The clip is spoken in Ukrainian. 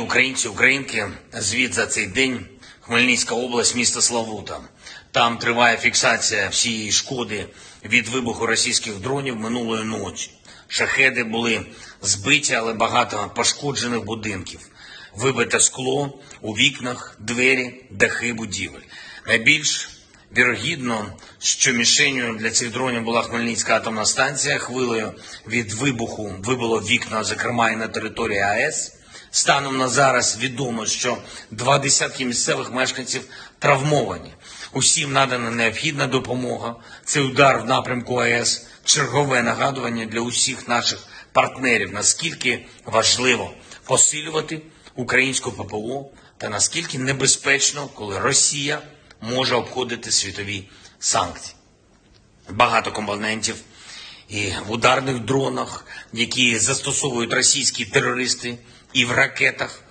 Українці, українки, звіт за цей день Хмельницька область, місто Славута. Там триває фіксація всієї шкоди від вибуху російських дронів минулої ночі. Шахеди були збиті, але багато пошкоджених будинків. Вибите скло у вікнах, двері, дахи будівель. Найбільш Вірогідно, що мішенью для цих дронів була Хмельницька атомна станція. Хвилею від вибуху вибило вікна, зокрема і на території АЕС. Станом на зараз відомо, що два десятки місцевих мешканців травмовані. Усім надана необхідна допомога. Цей удар в напрямку АЕС чергове нагадування для усіх наших партнерів, наскільки важливо посилювати українську ППО та наскільки небезпечно, коли Росія може обходити світові санкції. Багато компонентів і в ударних дронах, які застосовують російські терористи, і в ракетах,